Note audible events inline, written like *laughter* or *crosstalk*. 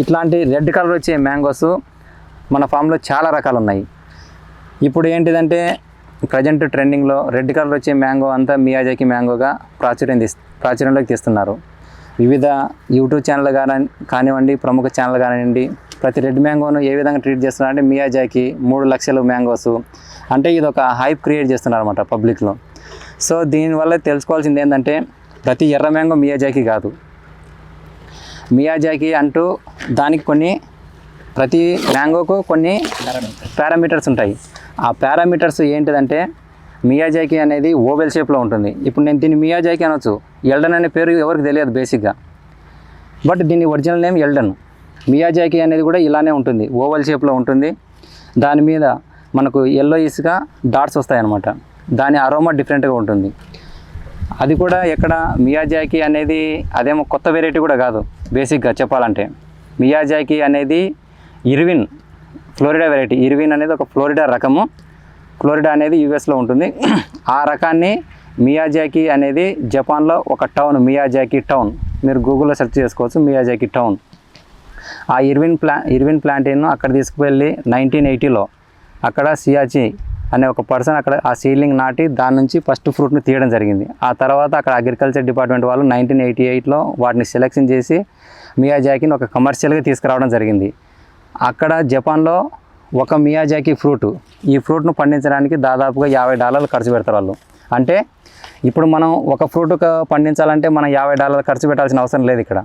ఇట్లాంటి red colour వచ్చే mangoes మన ఫామ్లో చాలా రకాలు ఉన్నాయి ఇప్పుడు ఏంటిదంటే ప్రజెంట్ ట్రెండింగ్లో రెడ్ కలర్ వచ్చే మ్యాంగో అంతా మియాజాకి మ్యాంగోగా ప్రాచుర్యం తీస్ ప్రాచుర్యంలోకి తీస్తున్నారు. వివిధ యూట్యూబ్ ఛానల్ కానీ కానివ్వండి ప్రముఖ ఛానల్ కానివ్వండి ప్రతి రెడ్ మ్యాంగోను ఏ విధంగా ట్రీట్ చేస్తున్నారు అంటే మియాజాకి మూడు లక్షలు మ్యాంగోస్. అంటే ఇది ఒక హైప్ క్రియేట్ చేస్తున్నారు అనమాట పబ్లిక్లో సో దీనివల్ల తెలుసుకోవాల్సింది ఏంటంటే ప్రతి ఎర్ర మ్యాంగో మియాజాకి కాదు. మియాజాకి అంటూ దానికి కొన్ని ప్రతి మ్యాంగోకు కొన్ని పారామీటర్స్ ఉంటాయి. ఆ పారామీటర్స్ ఏంటిదంటే మియాజాకి అనేది ఓవెల్ షేప్లో ఉంటుంది. ఇప్పుడు నేను దీన్ని మియాజాకి అనొచ్చు. ఎల్డన్ అనే పేరు ఎవరికి తెలియదు బేసిక్గా. బట్ దీని ఒరిజినల్ నేమ్ ఎల్డన్. మియాజాకి అనేది కూడా ఇలానే ఉంటుంది. ఓవల్ షేప్లో ఉంటుంది. దాని మీద మనకు ఎల్లో ఇసుగా డాట్స్ వస్తాయన్నమాట. దాని అరోమా డిఫరెంట్గా ఉంటుంది. అది కూడా ఎక్కడ మియాజాకి అనేది అదేమో కొత్త వెరైటీ కూడా కాదు. బేసిక్గా చెప్పాలంటే మియాజాకి అనేది ఇర్విన్ ఫ్లోరిడా వెరైటీ ఇర్విన్ అనేది ఒక ఫ్లోరిడా రకము. ఫ్లోరిడా అనేది యూఎస్లో ఉంటుంది. *clears throat* ఆ రకాన్ని మియాజాకి అనేది జపాన్లో ఒక టౌన్ మియాజాకి టౌన్. మీరు గూగుల్లో సెర్చ్ చేసుకోవచ్చు మియాజాకి టౌన్. ఆ ఇర్విన్ ప్లా ఇర్విన్ ప్లాంటేను అక్కడ తీసుకువెళ్ళి నైన్టీన్ ఎయిటీలో అక్కడ సియాచి అనే ఒక పర్సన్ అక్కడ ఆ సీడ్లింగ్ నాటి దాని నుంచి ఫస్ట్ ఫ్రూట్ని తీయడం జరిగింది. ఆ తర్వాత అక్కడ అగ్రికల్చర్ డిపార్ట్మెంట్ వాళ్ళు నైన్టీన్ ఎయిటీ ఎయిట్లో వాటిని సెలెక్షన్ చేసి మియాజాకిని ఒక కమర్షియల్గా తీసుకురావడం జరిగింది. అక్కడ జపాన్లో ఒక మియాజాకి ఫ్రూట్ ఈ ఫ్రూట్ను పండించడానికి దాదాపుగా యాభై డాలర్లు ఖర్చు పెడతారు వాళ్ళు. అంటే ఇప్పుడు మనం ఒక ఫ్రూట్ పండించాలంటే మనం యాభై డాలర్లు ఖర్చు పెట్టాల్సిన అవసరం లేదు ఇక్కడ.